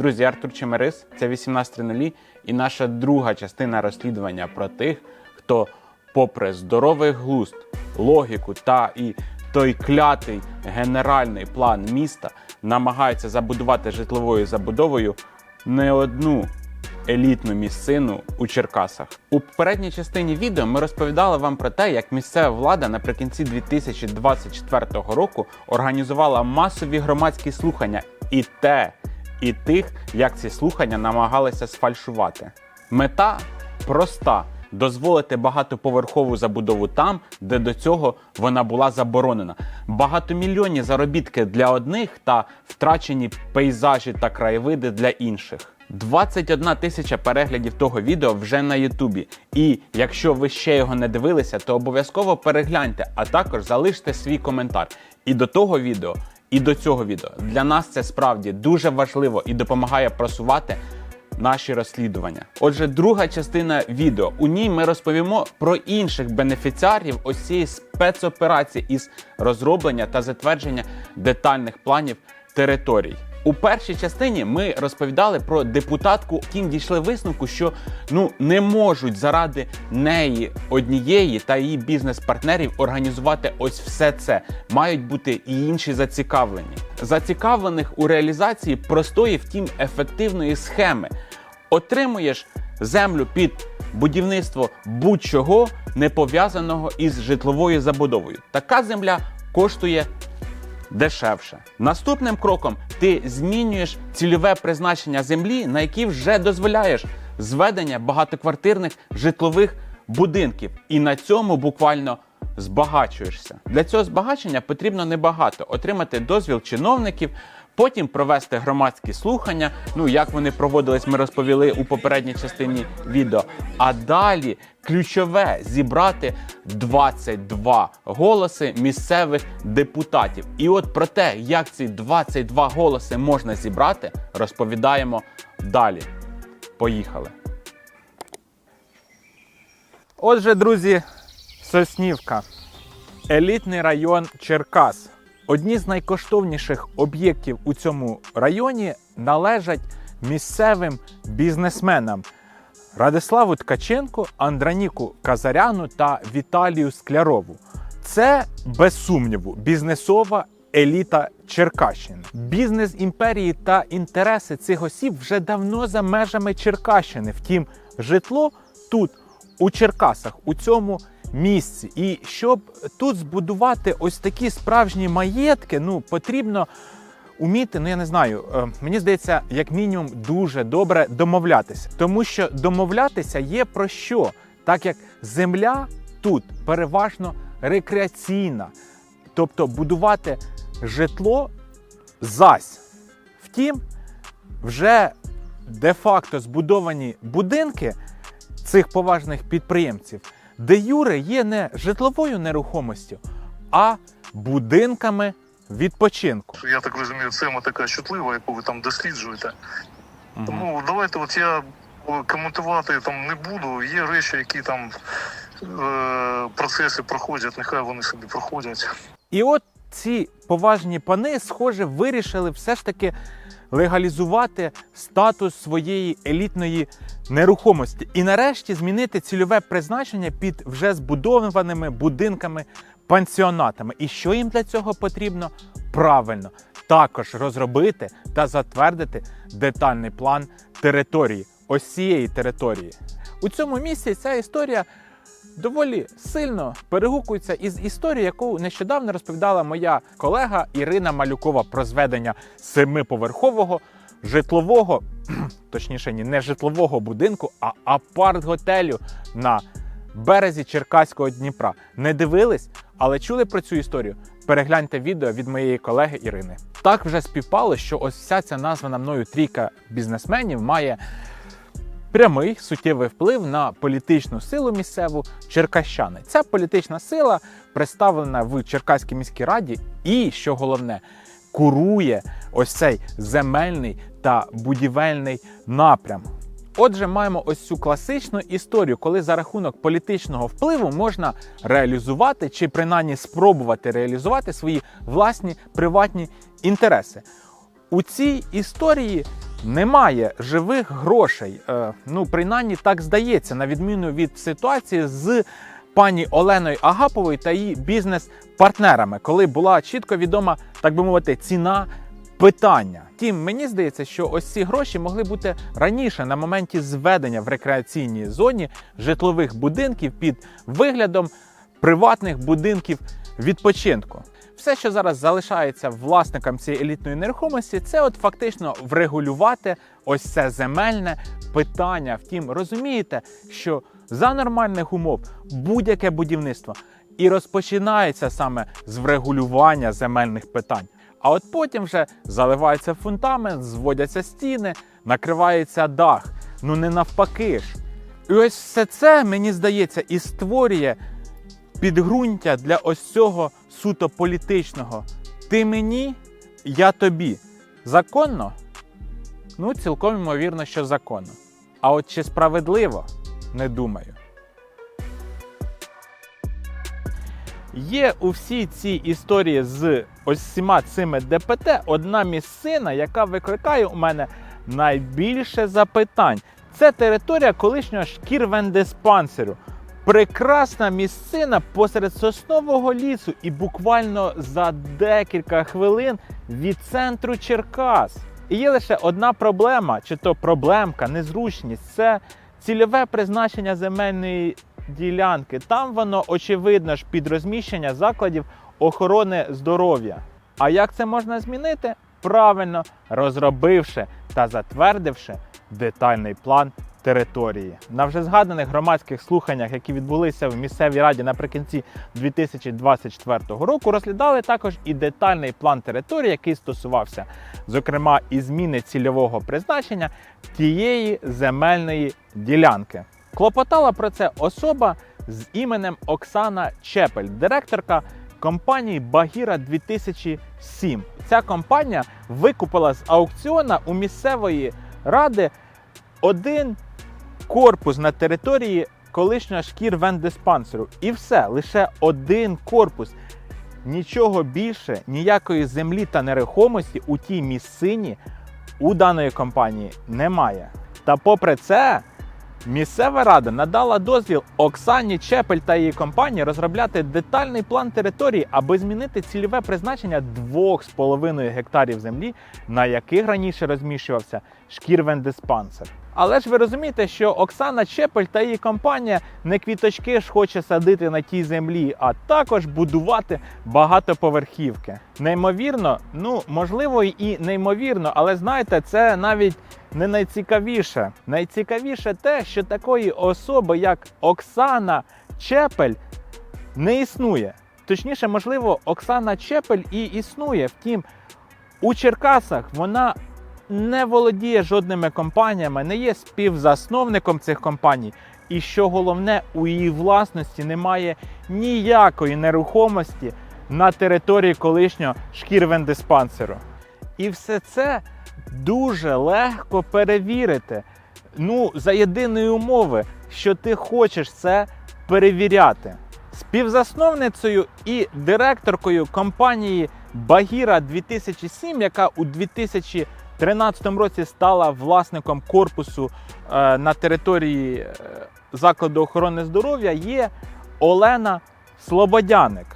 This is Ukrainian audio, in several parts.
Друзі, Артур Чемерис, це 18.00 і наша друга частина розслідування про тих, хто, попри здоровий глузд, логіку та і той клятий генеральний план міста, намагається забудувати житловою забудовою не одну елітну місцину у Черкасах. У попередній частині відео ми розповідали вам про те, як місцева влада наприкінці 2024 року організувала масові громадські слухання і те, і тих, як ці слухання намагалися сфальшувати. Мета проста. Дозволити багатоповерхову забудову там, де до цього вона була заборонена. Багатомільйонні заробітки для одних та втрачені пейзажі та краєвиди для інших. 21 тисяча переглядів того відео вже на Ютубі. І якщо ви ще його не дивилися, то обов'язково перегляньте, а також залиште свій коментар. І до того відео, і до цього відео. Для нас це справді дуже важливо і допомагає просувати наші розслідування. Отже, друга частина відео. У ній ми розповімо про інших бенефіціарів ось спецоперації із розроблення та затвердження детальних планів територій. У першій частині ми розповідали про депутатку, втім дійшли висновку, що ну не можуть заради неї однієї та її бізнес-партнерів організувати ось все це. Мають бути і інші зацікавлені. Зацікавлених у реалізації простої, втім ефективної схеми. Отримуєш землю під будівництво будь-чого не пов'язаного із житловою забудовою. Така земля коштує дешевше. Наступним кроком ти змінюєш цільове призначення землі, на якій вже дозволяєш зведення багатоквартирних житлових будинків, і на цьому буквально збагачуєшся. Для цього збагачення потрібно небагато отримати дозвіл чиновників. Потім провести громадські слухання. Ну як вони проводились, ми розповіли у попередній частині відео. А далі ключове зібрати 22 голоси місцевих депутатів. І от про те, як ці 22 голоси можна зібрати, розповідаємо далі. Поїхали. Отже, друзі, Соснівка, елітний район Черкас. Одні з найкоштовніших об'єктів у цьому районі належать місцевим бізнесменам Радиславу Ткаченку, Андраніку Казаряну та Віталію Склярову. Це без сумніву бізнесова еліта Черкащини. Бізнес імперії та інтереси цих осіб вже давно за межами Черкащини. Втім, житло тут, у Черкасах, у цьому місці. І щоб тут збудувати ось такі справжні маєтки, ну потрібно уміти, ну я не знаю, е, мені здається, як мінімум, дуже добре домовлятися. Тому що домовлятися є про що, так як земля тут переважно рекреаційна, тобто будувати житло зась. Втім, вже де-факто збудовані будинки цих поважних підприємців, де юре є не житловою нерухомістю, а будинками відпочинку. Я так розумію, тема така чутлива, яку ви там досліджуєте. Тому давайте, от я коментувати там не буду. Є речі, які там е, процеси проходять, нехай вони собі проходять. І от ці поважні пани, схоже, вирішили все ж таки легалізувати статус своєї елітної нерухомості і нарешті змінити цільове призначення під вже збудованими будинками пансіонатами. І що їм для цього потрібно? Правильно, також розробити та затвердити детальний план території, ось цієї території. У цьому місці ця історія доволі сильно перегукується із історією, яку нещодавно розповідала моя колега Ірина Малюкова про зведення семиповерхового житлового, точніше, ні, не житлового будинку, а апарт-готелю на березі Черкаського Дніпра. Не дивились, але чули про цю історію? Перегляньте відео від моєї колеги Ірини. Так вже співпало, що ось вся ця названа мною трійка бізнесменів має прямий суттєвий вплив на політичну силу місцеву черкащани. Ця політична сила представлена в Черкаській міській раді і, що головне, курує ось цей земельний та будівельний напрям. Отже, маємо ось цю класичну історію, коли за рахунок політичного впливу можна реалізувати чи принаймні спробувати реалізувати свої власні приватні інтереси. У цій історії немає живих грошей. Е, ну, принаймні так здається, на відміну від ситуації з пані Оленою Агаповою та її бізнес-партнерами, коли була чітко відома, так би мовити, ціна питання. Тім, мені здається, що ось ці гроші могли бути раніше на моменті зведення в рекреаційній зоні житлових будинків під виглядом приватних будинків відпочинку. Все, що зараз залишається власникам цієї елітної нерухомості, це от фактично врегулювати ось це земельне питання. Втім, розумієте, що за нормальних умов будь-яке будівництво і розпочинається саме з врегулювання земельних питань. А от потім вже заливається фундамент, зводяться стіни, накривається дах. Ну не навпаки ж. І ось все це, мені здається, і створює підґрунтя для ось цього суто політичного. Ти мені, я тобі. Законно? Ну, цілком ймовірно, що законно. А от чи справедливо, не думаю. Є у всій цій історії з ось всіма цими ДПТ одна місцина, яка викликає у мене найбільше запитань. Це територія колишнього шкірвендиспансеру. Прекрасна місцина посеред соснового лісу і буквально за декілька хвилин від центру Черкас. І є лише одна проблема, чи то проблемка, незручність це цільове призначення земельної ділянки. Там воно очевидно ж під розміщення закладів охорони здоров'я. А як це можна змінити? Правильно розробивши та затвердивши детальний план території. На вже згаданих громадських слуханнях, які відбулися в місцевій раді наприкінці 2024 року, розглядали також і детальний план території, який стосувався, зокрема, і зміни цільового призначення тієї земельної ділянки. Клопотала про це особа з іменем Оксана Чепель, директорка компанії Багіра 2007. Ця компанія викупила з аукціона у місцевої ради один корпус на території колишнього шкірвендиспансеру. І все, лише один корпус. Нічого більше, ніякої землі та нерухомості у тій місцині у даної компанії немає. Та попри це, місцева рада надала дозвіл Оксані Чепель та її компанії розробляти детальний план території, аби змінити цільове призначення 2,5 гектарів землі, на яких раніше розміщувався шкірвендиспансер. Але ж ви розумієте, що Оксана Чепель та її компанія не квіточки ж хоче садити на тій землі, а також будувати багатоповерхівки. Неймовірно, ну можливо і неймовірно, але знаєте, це навіть не найцікавіше. Найцікавіше те, що такої особи, як Оксана Чепель, не існує. Точніше, можливо, Оксана Чепель і існує. Втім, у Черкасах вона не володіє жодними компаніями, не є співзасновником цих компаній. І що головне, у її власності немає ніякої нерухомості на території колишнього шкірвендиспансеру. І все це дуже легко перевірити. Ну, за єдиної умови, що ти хочеш це перевіряти. Співзасновницею і директоркою компанії Багіра 2007, яка у 2013 році стала власником корпусу е, на території е, закладу охорони здоров'я, є Олена Слободяник.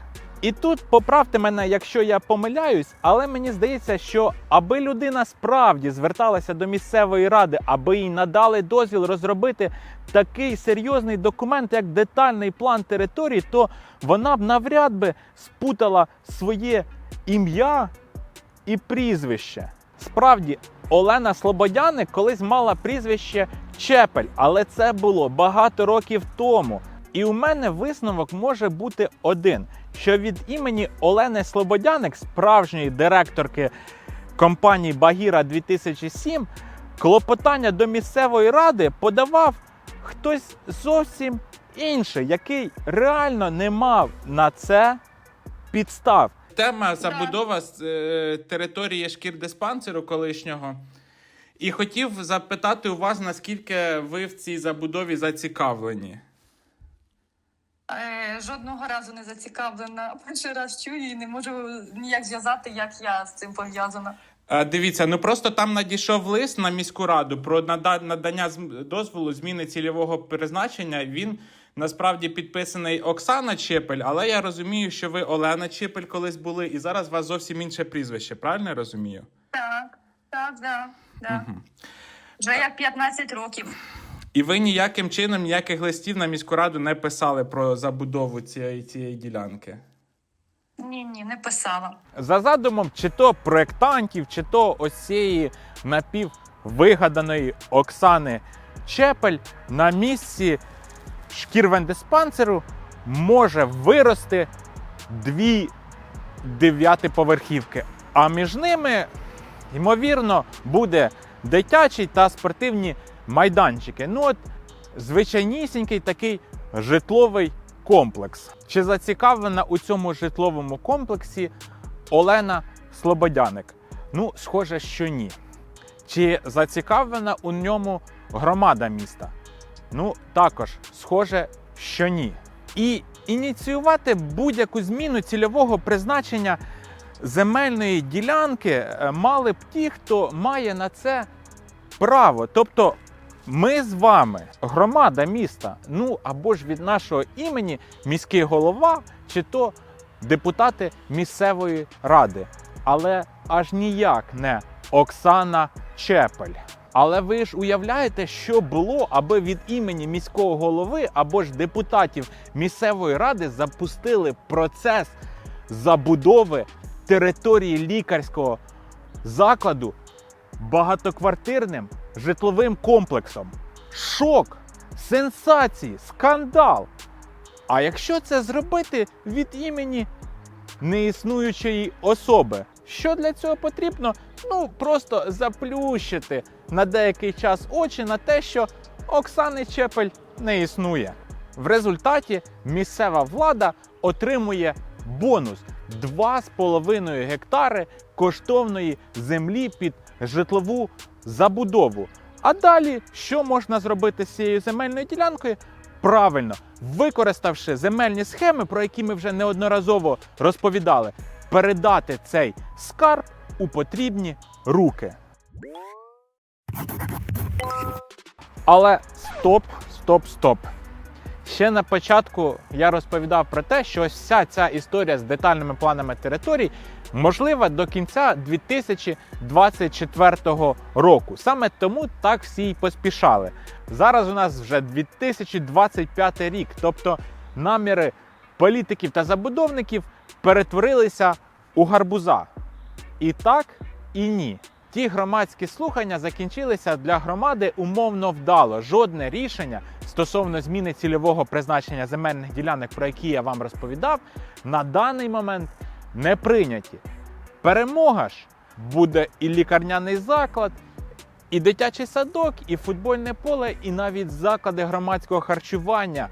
І тут поправте мене, якщо я помиляюсь, але мені здається, що аби людина справді зверталася до місцевої ради, аби їй надали дозвіл розробити такий серйозний документ, як детальний план території, то вона б навряд би спутала своє ім'я і прізвище. Справді, Олена Слободяник колись мала прізвище Чепель, але це було багато років тому. І у мене висновок може бути один: що від імені Олени Слободяник, справжньої директорки компанії Багіра 2007, клопотання до місцевої ради подавав хтось зовсім інший, який реально не мав на це підстав. Тема забудова з е, території шкірдиспансеру колишнього. І хотів запитати у вас, наскільки ви в цій забудові зацікавлені. Е, Жодного разу не зацікавлена. Перший раз чую і не можу ніяк зв'язати, як я з цим пов'язана. Е, Дивіться, ну просто там надійшов лист на міську раду про нада- надання зм- дозволу зміни цільового призначення. Він насправді підписаний Оксана Чепель, але я розумію, що ви Олена Чепель колись були, і зараз у вас зовсім інше прізвище. Правильно я розумію? Так, так, да, да. Вже як 15 років. І ви ніяким чином ніяких листів на міську раду не писали про забудову цієї, цієї ділянки. Ні, ні, не писала. За задумом чи то проєктантів, чи то ось цієї напіввигаданої Оксани Чепель на місці шкірвендиспансеру може вирости дві дев'ятиповерхівки. А між ними, ймовірно, буде дитячий та спортивні майданчики. Ну от звичайнісінький такий житловий комплекс. Чи зацікавлена у цьому житловому комплексі Олена Слободяник? Ну, схоже, що ні. Чи зацікавлена у ньому громада міста? Ну, також схоже, що ні. І ініціювати будь-яку зміну цільового призначення земельної ділянки е, мали б ті, хто має на це право. Тобто ми з вами, громада міста, ну або ж від нашого імені міський голова, чи то депутати місцевої ради. Але аж ніяк не Оксана Чепель. Але ви ж уявляєте, що було, аби від імені міського голови або ж депутатів місцевої ради запустили процес забудови території лікарського закладу багатоквартирним житловим комплексом. Шок, сенсації, скандал. А якщо це зробити від імені неіснуючої особи, що для цього потрібно? Ну просто заплющити на деякий час очі на те, що Оксани Чепель не існує. В результаті місцева влада отримує бонус 2,5 гектари коштовної землі під житлову забудову. А далі що можна зробити з цією земельною ділянкою? Правильно, використавши земельні схеми, про які ми вже неодноразово розповідали, передати цей скарб у потрібні руки. Але стоп, стоп, стоп. Ще на початку я розповідав про те, що ось вся ця історія з детальними планами територій можлива до кінця 2024 року. Саме тому так всі й поспішали. Зараз у нас вже 2025 рік, тобто наміри політиків та забудовників перетворилися у гарбуза. І так, і ні. Ті громадські слухання закінчилися для громади умовно вдало. Жодне рішення стосовно зміни цільового призначення земельних ділянок, про які я вам розповідав, на даний момент не прийняті. Перемога ж буде і лікарняний заклад, і дитячий садок, і футбольне поле, і навіть заклади громадського харчування.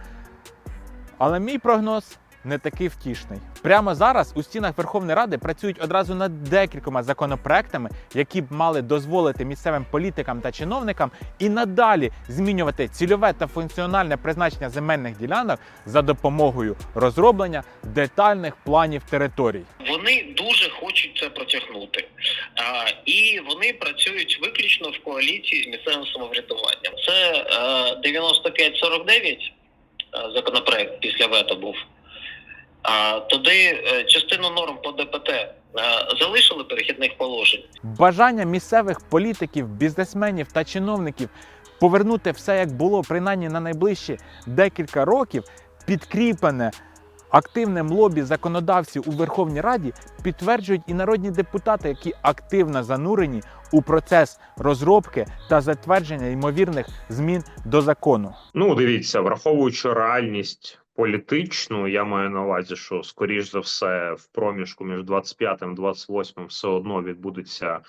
Але мій прогноз не такий втішний. Прямо зараз у стінах Верховної Ради працюють одразу над декількома законопроектами, які б мали дозволити місцевим політикам та чиновникам і надалі змінювати цільове та функціональне призначення земельних ділянок за допомогою розроблення детальних планів територій. Вони дуже хочуть це протягнути, а, і вони працюють виключно в коаліції з місцевим самоврядуванням. Це е, 9549 е, законопроект після вето був. А туди е, частину норм по ДПТ е, залишили перехідних положень. Бажання місцевих політиків, бізнесменів та чиновників повернути все як було, принаймні на найближчі декілька років, підкріплене активним лобі законодавців у Верховній Раді, підтверджують і народні депутати, які активно занурені у процес розробки та затвердження ймовірних змін до закону. Ну, дивіться, враховуючи реальність політичну, я маю на увазі, що скоріш за все в проміжку між 25 і 28 все одно відбудуться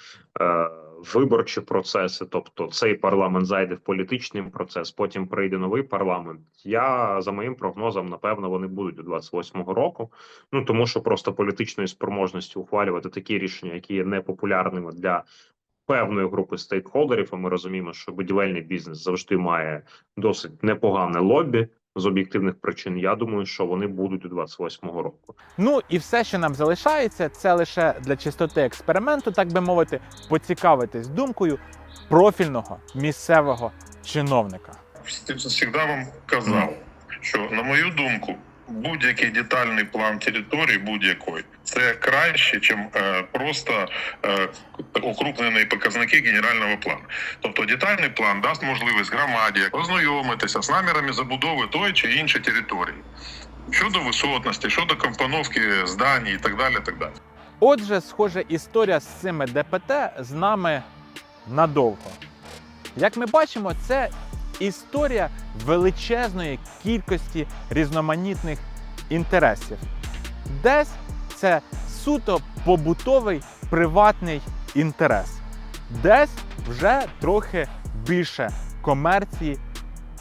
е, виборчі процеси. Тобто цей парламент зайде в політичний процес, потім прийде новий парламент. Я за моїм прогнозом, напевно, вони будуть до 28-го року. Ну тому що просто політичної спроможності ухвалювати такі рішення, які є непопулярними для. Певної групи стейкхолдерів, а ми розуміємо, що будівельний бізнес завжди має досить непогане лобі з об'єктивних причин. Я думаю, що вони будуть у 28-го року. Ну і все, що нам залишається, це лише для чистоти експерименту, так би мовити, поцікавитись думкою профільного місцевого чиновника. завжди вам казав, що на мою думку, будь-який детальний план території будь-якої це краще, ніж е, просто е, укрупнені показники генерального плану. Тобто детальний план дасть можливість громаді ознайомитися з намірами забудови тої чи іншої території. Щодо висотності, щодо компоновки здані і так далі. Так далі. Отже, схоже, історія з цими ДПТ з нами надовго. Як ми бачимо, це історія величезної кількості різноманітних інтересів. Десь це суто побутовий приватний інтерес, десь вже трохи більше комерції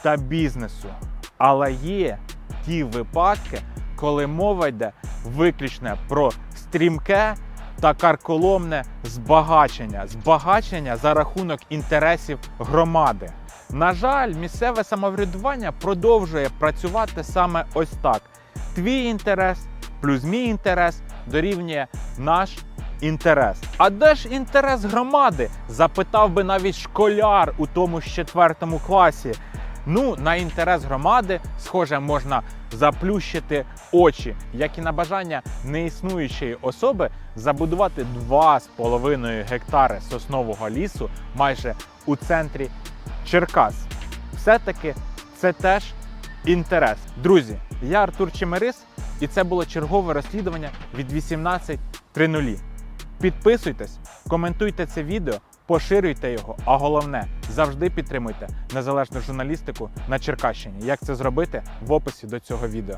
та бізнесу. Але є ті випадки, коли мова йде виключно про стрімке та карколомне збагачення, збагачення за рахунок інтересів громади. На жаль, місцеве самоврядування продовжує працювати саме ось так: твій інтерес плюс мій інтерес дорівнює наш інтерес. А де ж інтерес громади? Запитав би навіть школяр у тому ж четвертому класі. Ну, на інтерес громади, схоже, можна заплющити очі, як і на бажання неіснуючої особи забудувати 2,5 гектари соснового лісу майже у центрі Черкас. Все-таки це теж інтерес. Друзі, я Артур Чемерис, і це було чергове розслідування від 18.00. Підписуйтесь, коментуйте це відео, поширюйте його, а головне, завжди підтримуйте незалежну журналістику на Черкащині. Як це зробити в описі до цього відео.